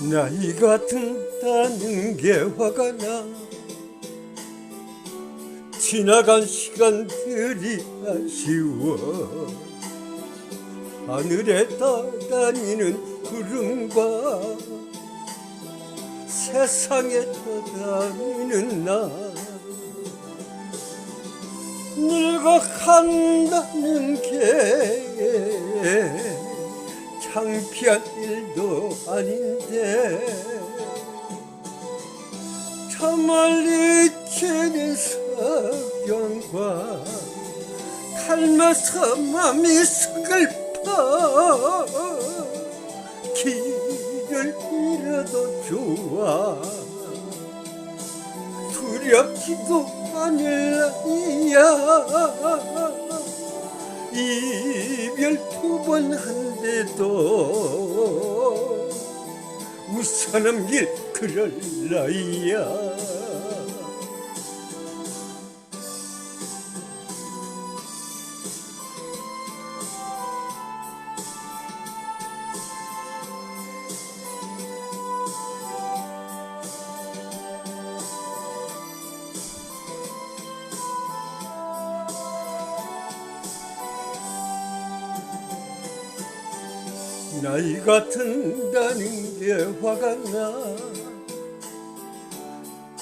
나이가 든다는 게 화가 나. 지나간 시간들이 아쉬워. 하늘에 떠다니는 구름과 세상에 떠다니는 나. 늙어간다는 게 창피한 일도 아닌데 저 멀리 지는 석영과 닮아서 맘이 서글퍼 길을 잃어도 좋아. 두렵지도 않을 나이야. 이별 두번 한데도 웃어 넘길 그럴 나이야 나이가 든다는 게 화가 나.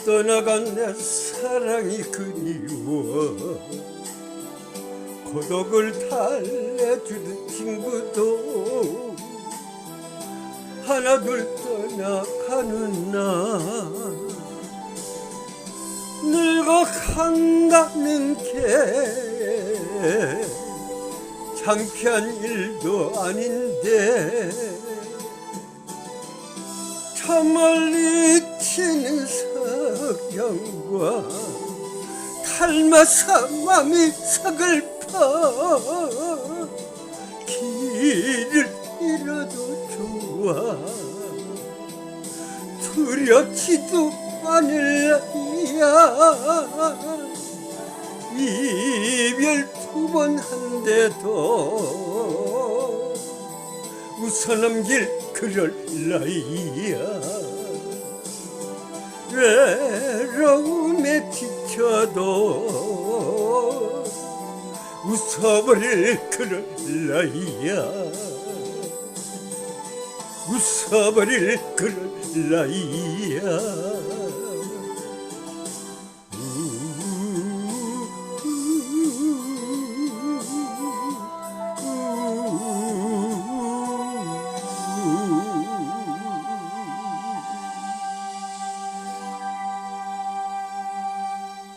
떠나간 내 사랑이 그리워. 고독을 달래주던 친구도 하나둘 떠나가는 나. 늙어 간다는 게 창피한 일도 아닌데 저 멀리 치는 석영과 닮아서 맘이 서글퍼 길을 잃어도 좋아. 두렵지도 않을 나이야. 이별 두번 한데도 웃어 넘길 그럴 나이야. 외로움에 지쳐도 웃어버릴 그럴 나이야. 웃어버릴 그럴 나이야